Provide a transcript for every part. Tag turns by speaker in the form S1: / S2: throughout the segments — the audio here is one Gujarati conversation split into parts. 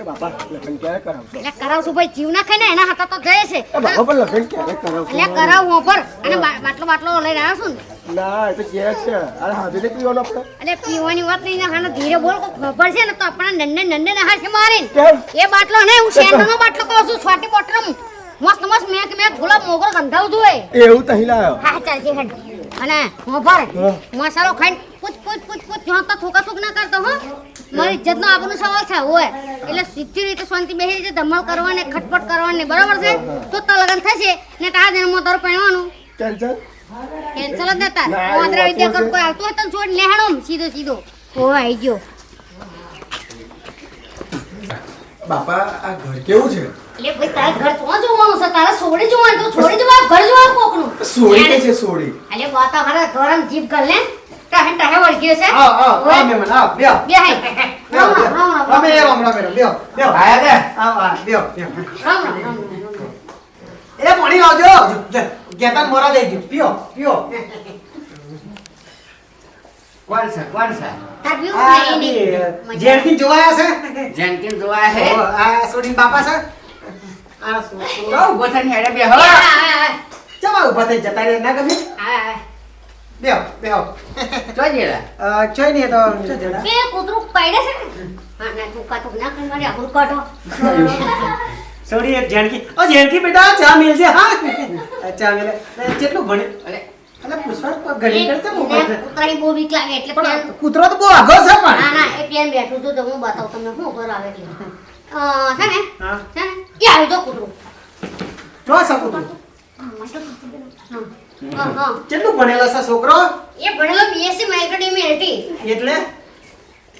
S1: એ બાપા લગ્ન ક્યારે કરાવશો?
S2: એટલે કરાવશું ભાઈ જીવ ના ખાય એના હાથે તો જઈએ છે.
S1: એ બાપા પણ લગ્ન ક્યારે કરાવશો?
S2: એટલે કરાવું પર અને બાટલો બાટલો લઈને આવ્યો છું ને?
S1: ના એ તો કે છે. અરે હાજર નહીં પીવાનું આપણે
S2: એટલે પીવાની વાત નહીં હાને ધીરે બોલ ખબર છે ને તો આપણા નંદે નંદે ના હાથે મારીને. એ બાટલો ને હું શેરનો બાટલો કહું છું છોટી બોટલ મસ્ત મસ્ત મેક મેક ગુલાબ મોગરો ગંધાવ જોઈએ
S1: એવું તહીં લાયો?
S2: હા ચાલશે હેડ. અને મોભર મસાલો ખાઈને પૂછ પૂછ પૂછ પૂછ જો તો થોકા થૂક ના કરતો હો. મારી ઇજ્જતનો આપણો સવાલ છે હોય એટલે સીધી રીતે શાંતિ બેસી રીતે ધમાલ કરવાની ખટપટ કરવાને બરાબર છે? તો તો લગન થશે ને તા જન્મ તારું પહેરવાનું.
S1: ટેન્શન
S2: કેન્સલ જ નતા.
S1: ના,
S2: વિદ્યા કર કોઈ આવતો હોય તો છોડ લેહાણો સીધો સીધો. ઓ આઈ ગયો.
S1: બાપા આ ઘર કેવું છે?
S2: એટલે ભાઈ તારે ઘર તો જોવાનું છે તારે સોડી જોવાનું તો છોડી જવા ઘર જોવાનું કોકનું.
S1: સોડી કે છે સોડી
S2: એટલે બાતા હારા ધોરમ જીભ ગલ ને ટાહે હેવળ ગયો છે
S3: આવ,
S2: ઓય.
S3: આવ મહેમાન, આવ, બેહો.
S2: બે
S3: હે
S2: રામ રામ રામ રામ
S3: રામ, રામ, બેહો, બેહો. આયા દે બેહો, બેહો.
S2: રામ રામ રામ રામ.
S3: એ પાણી લાવજો જ- મોરા દેજો પીઓ, પીઓ.
S4: કોણ.
S3: બી. જેઠથી જોવાયા છે
S4: જેનકિન જોવા હે
S3: આ સોડીન બાપા છે આ છોકરો.
S4: તો ઊભો થઈને હેડે બેહો
S2: આ, આ, આ,
S3: ચમ ઊભા થઈ જતા રહે ના ગમે. બેહો બેહો.
S4: જેલા
S3: અ, ચોય તો.
S2: બે કૂતરું પાડે છે ને? હા ના તું કાઢો ના કરી મારી આબરૂ કાઢો
S3: સોડી એક જાનકી. ઓ જાનકી બેટા ચા મેલજે. હા. ચા મેલે. કેટલું ભણે?
S4: અરે.
S3: અલે પુષ્પા ઘડી કરતા મોબાઈલ
S2: કૂતરાની બહુ બીક લાગે એટલે
S3: પણ કૂતરો તો બહુ આગળ છે પણ.
S2: ના એ પેન બેઠું તો હું બતાવું તમને શું ઘર આવે એટલે અ, છે ને?
S3: હા.
S2: છે ને? એ તો કૂતરું.
S3: જો છે
S2: હા હા
S3: કેટલું ભણેલો છે છોકરો?
S2: એ ભણેલો બીએસસી માઇક્રોડિમિલિટી
S3: એટલે?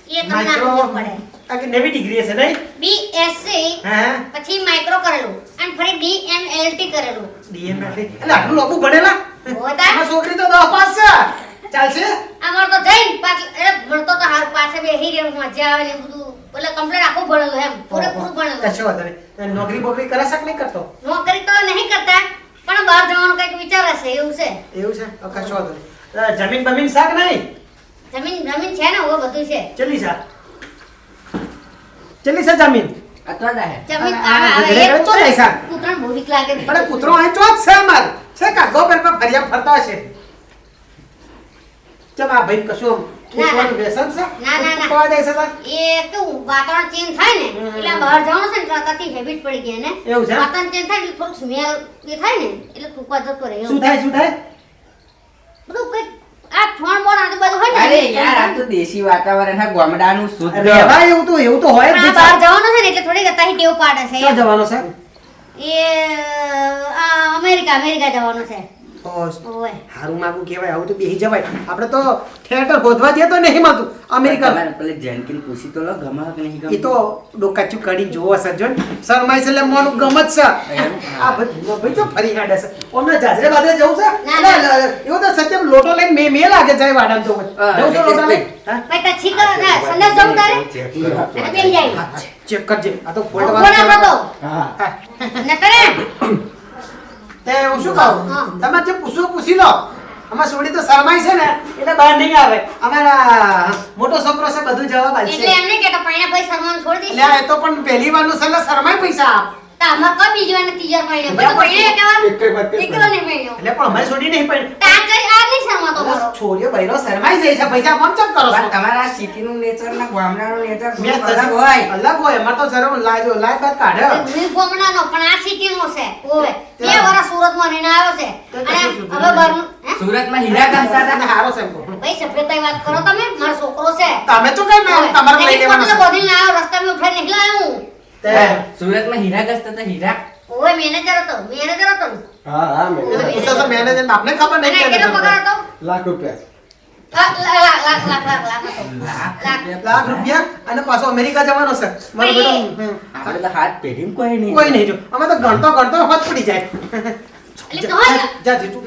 S2: એ તમને
S3: માઇક્રો
S2: પડે.
S3: આ કે નવી ડિગ્રી છે નહીં?
S2: બીએસસી
S3: હા?
S2: પછી માઇક્રો કરેલું. અને ફરી ડીએમએલટી કરેલું.
S3: ડીએમ એટલે એટલે આટલું લોકો ભણેલા?
S2: હોતા?
S3: છોકરી તો દસ પાસ છે. ચાલશે?
S2: અમાર તો જઈને પાછ એટલે ભણતો તો હાર પાસે બેહી રહ્યો મજા આવે ને બધું. એટલે કમ્પ્લીટ આખું ભણેલું એમ. પૂરેપૂરું ભણેલું.
S3: કશો વાંધો નહીં. નોકરી બોકરી કરે નહીં કરતો?
S2: નોકરી તો નહીં કરતા. પણ બહાર જવાનું કંઈક વિચાર હશે એવું છે.
S3: એવું છે? તો કશો વાંધો જમીન બમીન શાક નહીં?
S2: જમીન જમીન છે ને હવે બધું છે.
S3: ચલી સા ચલી સા જમીન?
S4: હે.
S3: આ- તો નહીં
S2: લાગે. છે.
S3: પણ કૂતરો અહીં ચોક છે છે કાગો પર પર ફરિયાદ ફરતા હશે. ચમ આ ભાઈ કશું કૂતરાનું વ્યસન છે?
S2: ના, ના, ના.
S3: કૂતરો દે
S2: એ કેવું વાતાવરણ ચેન્જ થાય ને એટલે બહાર જવાનું છે ને એટલે હેબિટ પડી ગઈ એને.
S3: એવું છે?
S2: વાતાવરણ ચેન્જ થાય એટલે થોડુંક સ્મેલ એ થાય ને એટલે થૂકવા જતો રહે
S3: શું થાય શું થાય?
S2: બધું કંઈક આ છોણ બોણ આજુબાજુ હોય ને
S4: અરે યાર આ તો દેશી વાતાવરણ હા ગામડાનું શુદ્ધ.
S3: રહેવાય એવું તો એવું તો હોય જ
S2: બહાર જવાનું છે ને એટલે થોડીક અત્યારથી ટેવ પાડે છે
S3: ક્યાં જવાનો છે
S2: એ અમેરિકા અમેરિકા જવાનું છે.
S3: તો
S2: ઓય.
S3: હારું માગું કહેવાય આવું તો બેહી જવાય. આપણે તો થિયેટર ગોધવા જઈએ તો નહીં માતું અમેરિકા.
S4: પેલે જેનકિન પૂછી તો લો ગમા કે નહીં
S3: એ તો ડોકાચું કાઢીને જોવો છે જો ને. શરમાય છે એટલે મોનું ગમત છે. આ ભાઈ ભાઈ તો ફરી કાઢે છે. ઓમને જાજરે બાજરે જવું છે?
S2: ના, ના.
S3: અ, એવું તો સત્યમ લોટો લઈને મે મે લાગે જાય વાડામાં તો. જવું તો લોટો લઈને?
S2: ભાઈ તછી કરો ને સંદેશ જવું તારે? બેહી જાય
S3: ચેક કરજે. આ તો
S2: ફોલ્ડ વાળો
S1: હા.
S3: હા.
S2: ને
S3: તે હું શું કહું? તમે જે પૂછવું પૂછી લો. અમાર સોડી તો શરમાઈ છે ને એટલે બહાર નહીં આવે. અમારા મોટો છોકરો છે બધું જવાબ
S2: એટલે
S3: આપશે
S2: એમને કે પૈણા ભાઈ શરમાનું છોડી
S3: એટલે
S2: દઈશ
S3: એ તો પણ પહેલી વારનું છે એટલે શરમાય પૈસા આપ.
S2: તો આમાં કઈ બીજી વાર ને ત્રીજા તો પૈણા કેવા
S1: એક કઈ વાત
S2: નહીં પૈણ્યો
S3: એટલે પણ અમારી છોડી નહીં પણ
S2: તો આ કઈ આ નહીં શરમાતો મારો
S3: છોરીઓ બૈરો શરમાઈ જાય છે. પૈસા પણ ચમ કરો છો?
S4: તમારા સિટીનું નેચર ને ગામડા નું
S3: નેચર
S4: અલગ હોય.
S3: અલગ હોય. અમાર તો જરા લાજો લાજ બાદ કાઢે.
S2: મે ગામડા નો પણ આ સિટીનો છે. ઓય બે
S3: ત્યાં.
S2: સુરતમાં રહીને આવ્યો છે. અને હવે બહારનું
S4: સુરતમાં હીરા
S3: કાંસા
S4: હતા?
S3: હારો છે.
S2: ભાઈ સભ્યતાની વાત કરો તમે. મારો છોકરો છે.
S3: તમે તો કઈ ના તમારે લઈ લેવાનું છે.
S2: બોધીને આવ્યો રસ્તામાં ઉઠાઈ નીકળ્યો હું.
S4: સુરતમાં હીરા ઘસતા હતા? હીરા?
S2: ઓય મેનેજર હતો. મેનેજર હતો
S1: હા હા
S3: મેનેજર મેનેજર બાપને ખબર નહીં
S2: કેટલો પગાર હતો?
S1: લાખ રૂપિયા
S2: લાખ લાખ લાખ લાખ લાખ લાખ હતો લાખ
S3: લાખ રૂપિયા અને પાછો અમેરિકા જવાનો છે મારો બેટો
S4: આપણે તો હાથ પેઢી કોઈ નહીં
S3: કોઈ નહીં જો અમે તો ગણતો ગણતો હોત પડી જાય
S2: ને.
S3: જા જીતુ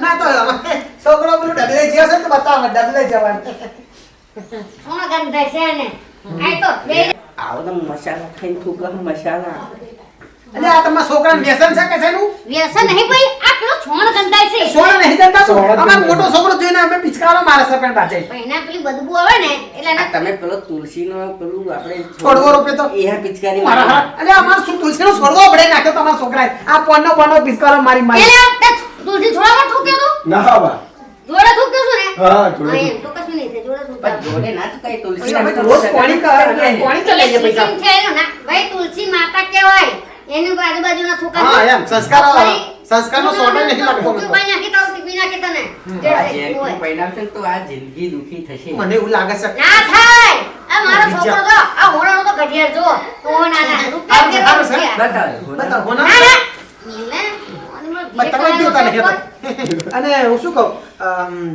S3: ના તો અમે છોકરો પેલું ડગલે જ્યાં છે ને તો બતાવે ડગલે જવાનું
S2: સોના ગંધાય છે ને આ તો
S4: આવો તો મસાલા ખાઈને થૂકા મસાલા
S3: એટલે આ તમારા છોકરાને વ્યસન છે કે છે નું
S2: વ્યસન નહીં ભાઈ આ પેલો છોણ ગંદાય છે.
S3: છોણ નહીં જતા તો
S1: સોના જ
S3: અમારો મોટો છોકરો જોઈને અમે પિચકારો મારે છે
S2: પણ બાજે. એના પેલી બદબુ આવે ને એટલે ના
S4: તમે પેલો તુલસીનો પેલું આપણે
S3: છોડવો રોપે તો?
S4: એ પિચકારી
S3: મારા. અરે અમાર શું તુલસીનો છોડવો પડે નાખ્યો તમારા છોકરાએ. આ પોનનો પોનનો પિસ્કારો મારી મારી.
S2: એટલે તુલસી છોડામાં ઠોક્યો તું?
S1: ના બા
S2: જોડે ઠોક્યો છું ને?
S1: હા, જોડે
S2: તો કશું નહીં જોડે ઠોક્યો
S4: જોડે ના તો કઈ તુલસી
S3: રોજ પાણી કર પાણી તો લઈએ પૈસા.
S2: ભાઈ તુલસી માતા કહેવાય. એની આજુબાજુના થૂકા
S3: હા, એમ, સંસ્કાર. સંસ્કારનો સોટો નહીં લાગતો તું.
S2: તો. પાણી નાખી તો ટીપી નાખી તને. જે.
S4: પરિણામ છે તો આ જિંદગી દુખી થશે.
S3: મને એવું લાગે છે
S2: ના થાય. આ મારો છોકરો જો આ હોણાનો તો ઘડિયાળ જો તો ના ના રૂપિયા
S3: કે.
S2: રૂપિયા
S4: બતાવો
S3: બતાવો,
S2: ના ના.
S3: કહેતો. અને હું શું કહું?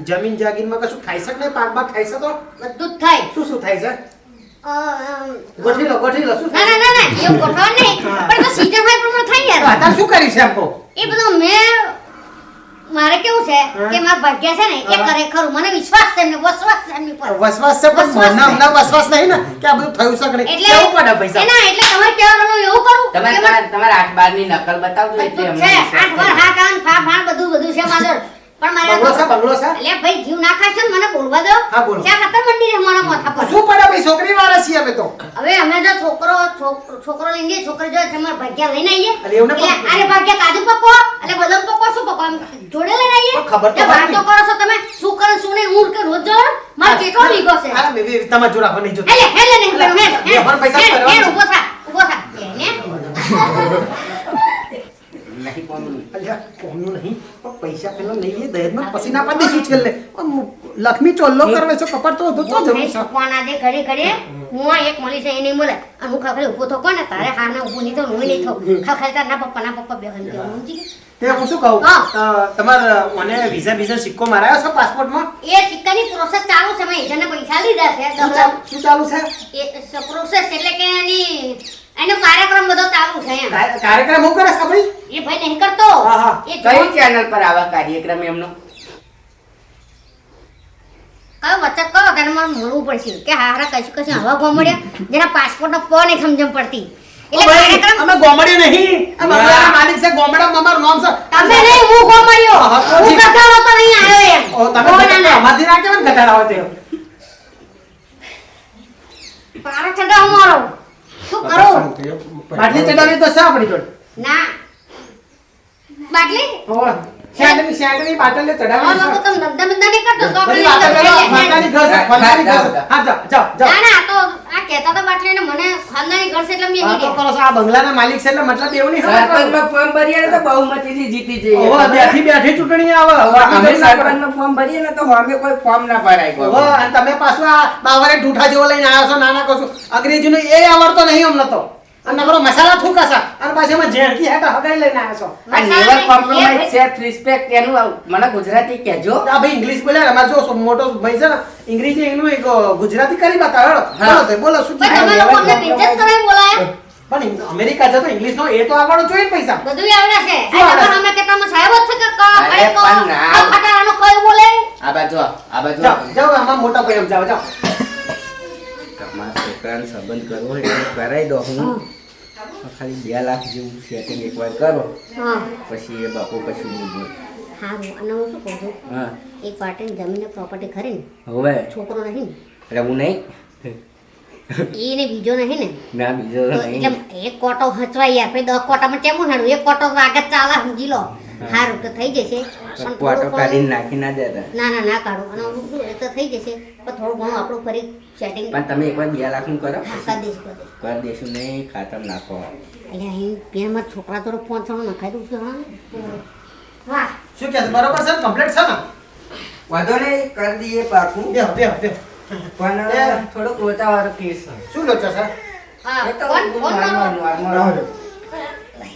S3: જમીન જાગીરમાં કશું ખાઈ શક નહીં? પાક બાક ખાઈ શકો?
S2: બધું જ થાય.
S3: શું શું થાય છે? ગોઠવી લો ગોઠવી લો. શું
S2: ના ના ના ના એવું ગોઠવણ નહીં. પણ તો season હોય પ્રમાણે થાય યાર
S3: અત્યારે શું કર્યું છે એમ
S2: એ બધું મેં મારે કેવું છે કે મારા ભાગ્ય છે ને એ. કરે ખરું મને વિશ્વાસ છે એમને વિશ્વાસ છે એમની પર.
S3: વસવાસ છે પણ મને
S2: છે.
S3: વસવાસ નહીં ને કે આ બધું થયું છે
S2: એટલે
S3: કેવું પડે પૈસા?
S2: એના એટલે તમારે કહેવાનું એવું કરું
S4: તમારે તમારે તમારે આઠ બારની નકલ બતાવજો એટલે અમને.
S2: હા કાન ફા ફા બધું બધું છે માદર પણ મારા
S3: બંગલો છે બંગલો છે.
S2: એટલે ભાઈ જીવ ના ખાશે ને મને બોલવા દો.
S3: હા, બોલો.
S2: ક્યાં ખાતર મંડી છે મારા માથા પર
S3: શું પડે ભાઈ? છોકરી વાળા છીએ અમે તો.
S2: હવે અમે જો છોકરો છોક- છોકરો લઈને છોકરી જો તમારે ભાગ્યા લઈને આવીએ.
S3: અરે એવું ના
S2: અરે ભાગ્યા કાજુ પકો એટલે બદામ પકો શું પકો એમ જોડે લઈને આવીએ?
S3: ખબર તો
S2: વાત
S3: તો
S2: કરો છો તમે શું કરે શું નહીં હું કે રોજ જો માર કેટલો લીગો છે?
S3: હા, મેં બી તમારે જોડે આપણે નહીં જોતું.
S2: એટલે હેલે નહીં હેલ
S3: બે પણ પૈસા
S2: હેલ
S3: છે.
S2: ઊભો થા ઊભો થા. એને?
S4: નહીં કોણ
S3: અલ્યા, કોમનું નહીં? પણ પૈસા પેલા લઈએ દહેજમાં પછી ના પાડી દઈશું છેલ્લે. લક્ષ્મી ચોલ્લો કરવે છે કપડ તો તો જવું છે.
S2: કોના દે ઘરે ઘરે. હું આ એક મળી છે એને મળે. અને હું ખાખરી ઊભો થો કોને? તારે હા ના ઊભો નહીં તો હું નહીં થો. ખાખરી તાર ના પપ્પા ના પપ્પા બે ગઈ?
S3: તે હું શું કહું? તમારે મને વિઝા વિઝા સિક્કો મારાયો છે પાસપોર્ટમાં
S2: એ સિક્કાની પ્રોસેસ ચાલુ છે મેં એજન્ટને પૈસા લીધા છે
S3: શું શું ચાલુ છે?
S2: એ પ્રોસેસ એટલે કે એની એનો કાર્યક્રમ બધો ચાલુ છે એમ.
S3: કાર્યક્રમ હું કરે છે ભાઈ
S2: એ ભાઈ નહીં કરતો
S3: હા, હા.
S2: એ
S4: કઈ ચેનલ પર આવા કાર્યક્રમ એમનો?
S2: કયો વચ્ચે કયો તેને મને મળવું પડશે? કે હારા કશું કશું હવા ગોમડ્યા જેના પાસપોર્ટનો પ નહીં સમજણ પડતી. એટલે
S3: અમે ગોમડી નહીં. આ બંગલાના માલિક છે ગોમડા અમારું નામ છે.
S2: તમે નહીં હું ગોમડ્યો.
S3: હું ઠીક.
S2: તો નહીં આવ્યો એમ.
S3: ઓ, તમે
S2: ઓ, ના,
S3: ગધેડા
S2: ના.
S3: અમારથી ના કહેવાય ને ગધેડા
S2: પારો ચડાવ મારો? શું કરું?
S3: બાટલી ચડાવી તો શા આપણી જોડે
S2: ના. બાટલી?
S3: ઓ, શેરડીની- શેરડીની બાટલે ચડાવી
S2: આ લોકો તમે ધંધા બંધા નહીં કરતો તો આપણે
S3: વાતો કરો,
S2: એટલે-
S3: ખાનદાની ઘર છે, ખાનદાની ઘર છે. હા, જાઓ, જાઓ, જાઓ.
S2: ના ના તો આ કહેતા તો બાટલે ને મને ખાનદાની ઘર છે એટલે મેં કીધું
S3: કરો આ બંગલાના માલિક છે એટલે મતલબ એવું નહીં
S4: સરપંચમાં ફોર્મ ભરીએ ને તો બહુમતીથી જીતી જઈએ.
S3: ઓહો, બેઠી બેઠી ચૂંટણી આવે.
S4: હવે અમે સરપંચમાં ફોર્મ ભરીએ ને તો અમે કોઈ ફોર્મ ના ભરાય કોઈ.
S3: ઓહો, અને તમે પાછું આ બાવરે ઢૂંઠા જેવો લઈને આવ્યા છો નાના કશું. અંગ્રેજીનો એ આવડતો નહીં અમને તો. અને નકરો મસાલા થૂકાશા. અને પાછી એમાં ઝેરકી હેઠા હગાઈ લઈને આવ્યા છો.
S4: આ નેવર કોમ્પ્રોમાઇઝ સેલ્ફ રિસ્પેક્ટ એનું મને ગુજરાતી કહેજો.
S3: આ ભાઈ ઇંગ્લિશ બોલે અમાર જો મોટો ભાઈ છે ને અંગ્રેજી એનું એક ગુજરાતી કરી બતાવો. બોલો તો બોલો શું
S2: પણ તમે લોકો અમને બેઇજ્જત કરાય બોલાય?
S3: પણ અમેરિકા જતો ઇંગ્લિશ નો એ તો આવડો જોઈએ પૈસા.
S2: બધું આવડે છે. આ તો અમે કે તમે સાહેબ જ છે કે ક-
S4: અરે પણ ના.
S2: ક ખટારાનો કઈ બોલે?
S4: આ બાજુ આ બાજુ
S3: જાઓ જાઓ આમાં મોટા ભાઈ આમ જાઓ.
S4: છોકરાને સંબંધ કરવો હોય તો કરાવી દો. હું ખાલી બે લાખ જેવું સેટિંગ એકવાર કરો.
S2: હા.
S4: પછી એ બાપુ પછી નહીં બોલ.
S2: અને હું શું કહું છું?
S4: હા.
S2: એક પાર્ટી જમીન પ્રોપર્ટી ખરી ને?
S4: હવે?
S2: છોકરો નહીં
S4: એટલે હું નહીં.
S2: એને બીજો નહીં ને?
S4: ના બીજો નહીં.
S2: એટલે એક કોટો હચવાઈ યાર પછી દસ કોટામાં કેમું હેડું એક કોટો આગળ ચાલે સમજી લો. હારું તો થઈ જશે. પણ થોડું
S4: કાઢીને નાખી ના દેતા.
S2: ના ના ના કાઢો. અને હું શું એ તો થઈ જશે. પણ થોડું ઘણું આપણું ફરી સેટિંગ
S4: પણ તમે એકવાર બે લાખનું કરો.
S2: કરી દઈશું કરી દઈશ.
S4: દેશું નહીં ખાતર નાખો.
S2: એટલે અહીં પેનમાં છોકરા જોડે પહોંચવાનું નખાઈ દઉં છું હા. વાહ.
S3: શું કે છે? બરોબર છે કમ્પ્લીટ છે ને?
S4: વાંધો નહીં કરી દઈએ પાકું.
S3: બેહો બેહો બેહો.
S4: પણ થોડોક લોચાવાળો કેસ છે.
S3: શું લોચા સર
S2: હા ફોન ફોન
S4: normal,
S2: મારો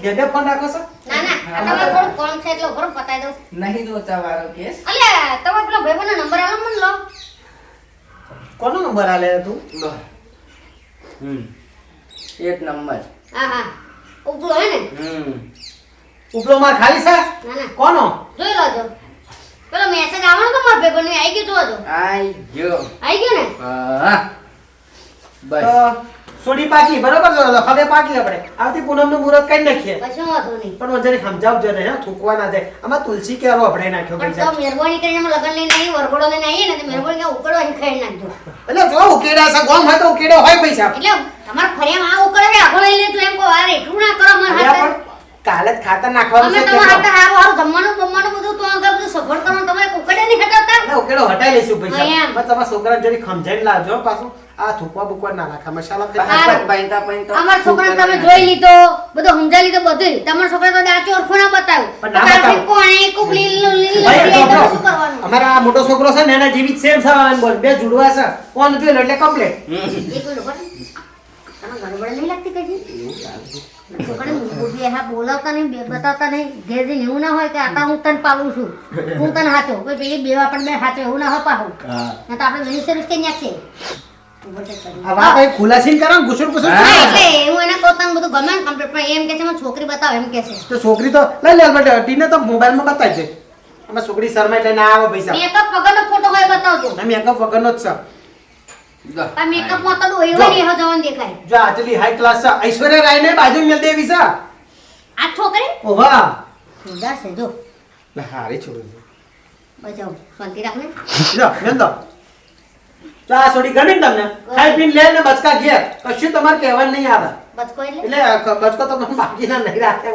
S3: બે ફોન રાખો છો?
S2: ના ના આ તમારે થોડું કોમ છે એટલે ઉભરો પતાઈ દઉં.
S4: નહીં લોચાવાળો કેસ.
S2: અલ્યા તમારો પેલો ભાઈબંધનો નંબર આલો મને લો.
S3: કોનો નંબર આલે તું?
S4: લો. હમ. એક નંબર.
S2: હા હા. ઉપલો હે ને?
S4: હમ.
S3: ઉપલો માર ખાલી છે?
S2: ના ના.
S3: કોનો?
S2: જોઈ લોજો. પેલો મેસેજ આવવાનો તો મારા ભાઈબંધનો આવી ગયો જોજો
S4: આઈ ગયો.
S2: આઈ ગયો ને?
S4: હા. બસ.
S3: સોડી પાકી બરોબર છે? હવે પાકી આપણે. આવતી પૂનમનું મુહૂર્ત કરી નાખીએ.
S2: કશો વાંધો નહીં.
S3: પણ વજન સમજાવજો ને થૂકવા ના જાય આમાં તુલસી કેરો આપણે નાખ્યો પૈસા.
S2: તો મહેરબાની કરીને અમે લગન લઈને આવીએ વરઘોડો લઈને આવીએ ને તો મહેરબાની કરીને ઉકળો અહીં ખાઈ નાખજો.
S3: એટલે જો ઉકેડા છે ગોમ હતો ઉકેડો હોય પૈસા.
S2: એટલે તમાર ફરિયામાં આ ઉકળે આગળ લઈ લેતું એમ કહો અરે એટલું ના કરો
S3: મારા
S2: હાથે.
S3: પણ કાલે ખાતર નાખવાનું
S2: અમે
S3: છે
S2: તમારા હાથે હારું હારું જમવાનું બમવાનું બધું તો આગળ બધું સફળ કરવાનું નહીં હટાવતા?
S3: એટલે ઉકેડો હટાઈ લઈશું પૈસા. પણ તમારા છોકરાને જરી સમજાઈને લાવજો પાછું. આ થૂકવા બુકવા ના નાખા મસાલા ખાઈ
S4: પાઈતા પાઈતા
S2: અમારા છોકરાને તમે જોઈ લીધો બધું સમજાવી લીધો બધું તમારા છોકરા તો દાચો ઓળખો ના બતાવ્યું.
S3: પણ ના
S2: તારથી
S3: બતાવ્યું.
S2: કોણે કોક લીલું લીલું
S3: ભાઈ,
S2: લીલું
S3: જો, જો.
S2: શું કરવાનું?
S3: અમારા આ મોટો છોકરો છે ને એના જેવી સેમ છે બોલ. બે જુડવા છે. કોણ જોઈ લો એટલે કમ્પ્લેટ
S2: એક મિનિટ ઊભા રહો. નહીં લાગતી કશી? હા બોલાવતા નહીં બે બતાવતા નહીં. ઘેર જઈને એવું ના હોય કે આતા હું તને પાલું છું. હું તને હાચો. કોઈ પેલી બે આપણે બે હાચો એવું ના હોય પાહું ના તો આપણે સર્વિસ કઈ નાખીએ
S3: ને
S2: ને છોકરી બતાવો
S3: તો છોકરી તો લઈ લે તો મોબાઈલમાં મોબાઈલમાં છે છોકરી શરમાઈ એટલે ના આવે પૈસા.
S2: મેકઅપ વગરનો ફોટો હોય બતાવજો.
S3: મેકઅપ વગર નો જ છે
S2: પણ મેકઅપમાં તો ડોહી હોય ને જવાન દેખાય.
S3: જો આટલી હાઈ ક્લાસ છે ઐશ્વર્યા રાય ને બાજુ મેલ દેવી છે
S2: આ છોકરી?
S3: ઓવા
S2: સુંદર છે જો.
S3: હારી છોકરી.
S2: બચાવ. શાંતિ રાખને.
S3: જો મેલ દો. તો છોડી ગમી તમને? ખાઈ પીને લે ને બચકા ઘેર. કશું તમારે કહેવાનું નહીં આવે.
S2: બચકો એટલે?
S3: એટલે બચકો તો મને બાકીના નહીં રાખે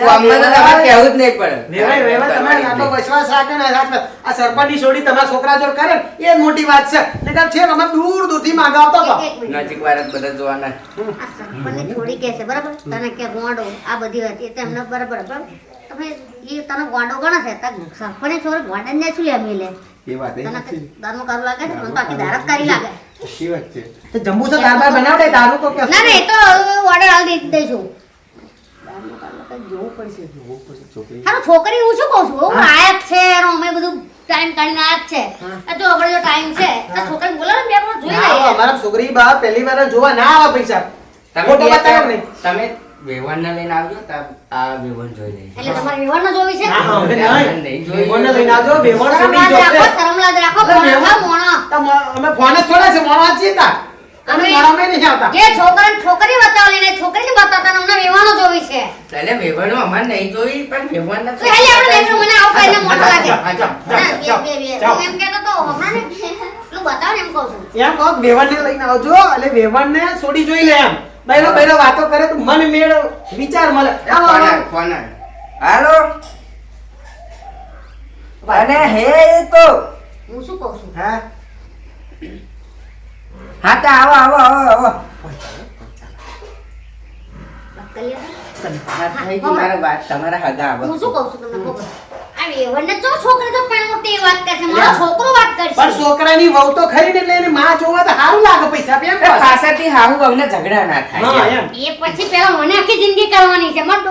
S4: ગામમાં તો તમારે કહેવું જ નહીં પડે.
S3: વેવાય વેવાય તમારે આટલો વિશ્વાસ રાખે ને રાખે આ સરપંચની છોડી તમારા છોકરા જોડ કરે એ જ મોટી વાત છે. નહીંતર છે અમે દૂર દૂરથી માંગાવતો હતો.
S2: એક- એક મિનિટ.
S4: નજીક વાર જ બધા જોવાના.
S2: આ સરપંચને છોડી કે છે બરાબર? તને કે ગોંડો આ બધી વાત એ તેમને બરાબર તમે એ તને ગોંડો ગણે છે? તાર સરપંચને છોડી ગોંડા ને શું લે લે
S1: એ વાત
S2: તને દારૂ કારું લાગે છે મને તો આખી લાગે.
S1: સાચી વાત છે.
S3: તો જમ્બુ છે દાળ બાર બનાવડે દારૂ તો
S2: ના ના એ તો ઓર્ડર હાલ દઈ દઈશું દારૂનું કારું લાગે, જોવું પડશે
S1: જોવું પડશે છોકરી
S2: હું શું કહું છું? હું. આયા છે અમે બધું ટાઈમ કાઢીને આજ છે. જો આપણે જો ટાઈમ છે. તો છોકરીને બોલાવો ને બે પણ જોઈ લઈએ.
S3: અમારા છોકરી બા પહેલી વાર જોવા ના આવે પૈસા.
S4: તમે વેવાણને લઈને આવજો તો આ વેવાણ જોઈ લઈશ
S2: એટલે તમારે વિવાહનો જોવી છે?
S3: ના,
S4: નહીં.
S3: વેવાણને લઈને આવજો, વેવાણ છોડી
S2: લાજ રાખો શરમ લાજ રાખો મોણા.
S3: વેવાણ- અમે ફોન જ થોડા છે મોણો જ તા. અમે મોણામાં નહીં આવતા.
S2: જે છોકરાને છોકરી બતાવલી ને છોકરીને બતાવતા અમને વિવાહનો જોવી છે.
S4: એટલે વેવાણો અમારે નહીં જોઈ પણ વેવાણને
S2: તો એટલે આપણે બેસું, મને આવું કહીને મોટો લાગે.
S3: હા.
S2: હું એમ કેતો તો હમણાં ને બતાવ ને એમ કહું છું.
S3: એમ કહો કે વેવાણને લઈને આવજો એટલે વેવાણને છોડી જોઈ લે એમ. બૈરો બૈરો વાતો કરે તો મન મેળ વિચાર મળે.
S4: હાલો. અને હે તો
S2: હું શું કહું છું?
S3: હા.
S4: હા તો આવો આવો આવો આવો.
S2: વાત કરી લે.
S4: હા, થઈ ગઈ મારી વાત તમારા હગા આવો.
S2: હું શું કહું છું તમને? ખબર જો છોકરી તો પણ તે વાત કરશે મારો છોકરો વાત
S3: પણ છોકરાની વહુ તો ખરી ને એટલે એની માં જોવા તો સારું લાગે પૈસા કહો.
S4: પાછળથી હાહુ બહુને ઝઘડા ના થાય.
S2: એ પછી પેલા મને આખી જિંદગી કરવાની છે મત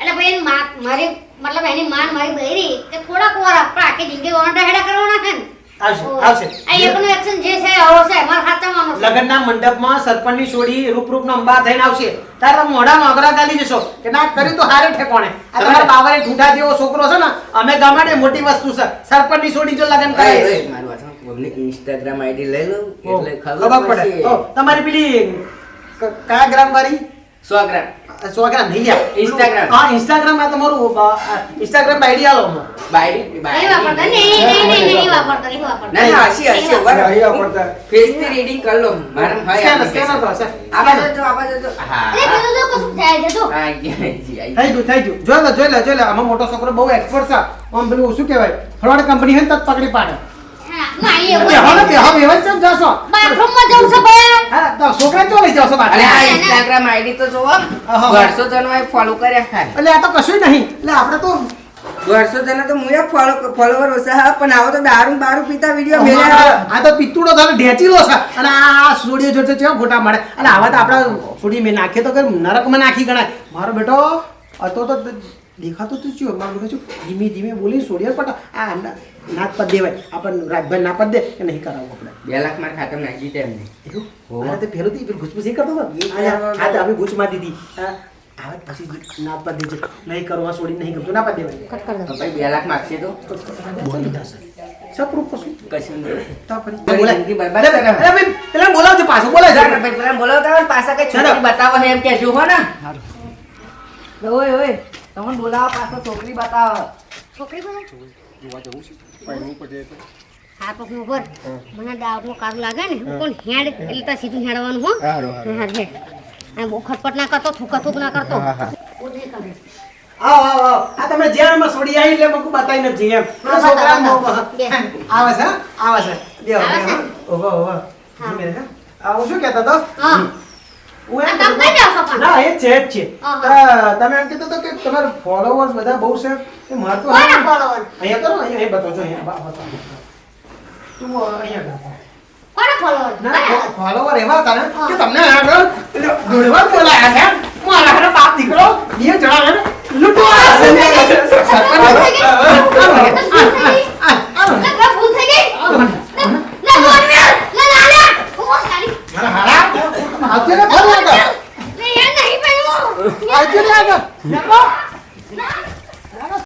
S2: એટલે ભાઈ એની માં મારી મતલબ એની માન મારી બૈરી કે થોડા કોરા પણ આખી જિંદગી વાંડા હેડા કરવાના છે ને.
S3: આવશે આવશે.
S2: આ એક્શન જે છે આવો છે મારે સાચવવાનો
S3: મંડપમાં સરપંચની છોડી રૂપ રૂપ અંબા થઈને આવશે. તારા મોઢા નોકરા ગાલી જશો. કે ના કર્યું તો હારે ઠેકોણે. આ તમારા બાવાએ ઠૂઠા જેવો છોકરો છે ને અમે ગામાડે મોટી વસ્તુ છે. સરપંચની છોડી જો લગન
S4: ઇન્સ્ટાગ્રામ આઈડી લઈ એટલે
S3: ખબર પડે. તમારી પેલી કયા ગ્રામ વાળી
S4: સો ગ્રામ.
S3: સો ગ્રામ નહીં યાર.
S4: Instagram.
S3: હા ઇન્સ્ટાગ્રામમાં તમારું ઇન્સ્ટાગ્રામ આઈડી આલો અમને.
S4: બાયડી
S2: નહીં વાપરતા નહીં. નહીં નહીં નહીં વાપરતા નહીં વાપરતા.
S4: ના ના હસી હસી
S2: નહીં
S1: વાપરતા.
S4: ફેસથી રીડિંગ કરી લો મારા ભાઈ
S3: સ્કેનર સ્કેનર કરો સર
S4: આ જો, આ જો. હા.
S2: એટલે પેલું જો કશું જાય છે જો
S4: હા, જી, જી, આઈ.
S3: થઈ ગયું થઈ ગયું. જોઈ લે જોઈ લે જોઈ લો. આમાં મોટો છોકરો બહુ એક્સપર્ટ છે. આમ પેલું શું કહેવાય? ફ્રોડ કંપની હોય ને તત પકડી પાડે.
S2: હા, મારી એવું
S3: બેહો ને
S2: છે.
S3: બેહો બેહો જ કેમ જશો?
S2: બાથરૂમમાં જવું છે ભાઈ
S3: હા તો
S4: વર્ષો
S3: આ તો કશું નહીં. એટલે આપણે તો
S4: વર્ષો જણા તો મુએ ફોલો ફોલોવર ઓછા હા પણ આવો તો દારૂ બારૂ પીતા વીડિયો મેળ્યા
S3: આ તો પિત્તુડો તારે ઢેચીલો છે. અને આ સોડીઓ જોડે છે ફોટા મળે? અને આવા તો આપણા સોડી મેં નાખીએ તો કે નરકમાં નાખી ગણાય? મારો બેટો આ તો તો દેખાતું તો ચિયો મારું છું ધીમે ધીમે બોલી સોડીઓ પટ. આ નાક પર દેવાય. આપણને રાજભાઈ ના પર દે કે નહીં કરાવું આપણે.
S4: બે લાખ માર ખાતામાં નાખી દે એમને.
S3: એવું?
S4: હોવે.
S3: તો પેલું થી ઘૂસપૂસ એ કરતો હા તો આપણે ઘૂસ માર દીધી. આવે પછી ના પર દેજે નહીં કરવા છોડી નહીં ગમતું ના પર દેવાય.
S2: કટ કર દો.
S4: તો ભાઈ બે લાખ માગશે તો.
S3: બોલી કશું?
S4: કશું.
S3: તા.
S4: જિંદગી બરબાદ કરે.
S3: અરે ભાઈ પેલા બોલાવજો પાછો બોલાય
S4: ને ભાઈ પેલા બોલાવતા પાછા કઈ છોકરી બતાવો એમ કહેજો હો ને. ઓય ઓય તમને બોલાવો પાછો છોકરી બતાવો.
S2: છોકરી બોલે
S1: જોવા જવું છે? પાણી પડે તો.
S2: હા તો હું. ઉપર મને દાવનો કારું લાગે ને. હું કોણ? હેડ. એટલે તો સીધું હેડવાનું હો.
S1: હારો હારો.
S2: હા આ બહુ ખટપટ ના કરતો થૂકા થૂક ના કરતો.
S1: હા, હા.
S2: કરે.
S3: આવો આવો આવો. આ તમે જેમ એમાં છોડી આવી એટલે મકુ બતાઈ નથી એમ
S2: હા,
S3: છોકરા
S2: મો
S3: આવે છે આવે છે. દેવ
S2: આવે છે?
S3: ઓહો, ઓહો. રહે. શું કહેતા તો
S2: હા.
S3: ના એ બધા બહુ છે એ મારે તો અહીંયા એ બતાવજો મારા
S2: હારા આજે
S3: ને ફરી આગળ નહીં નહીં ભાઈ આજે ને આગળ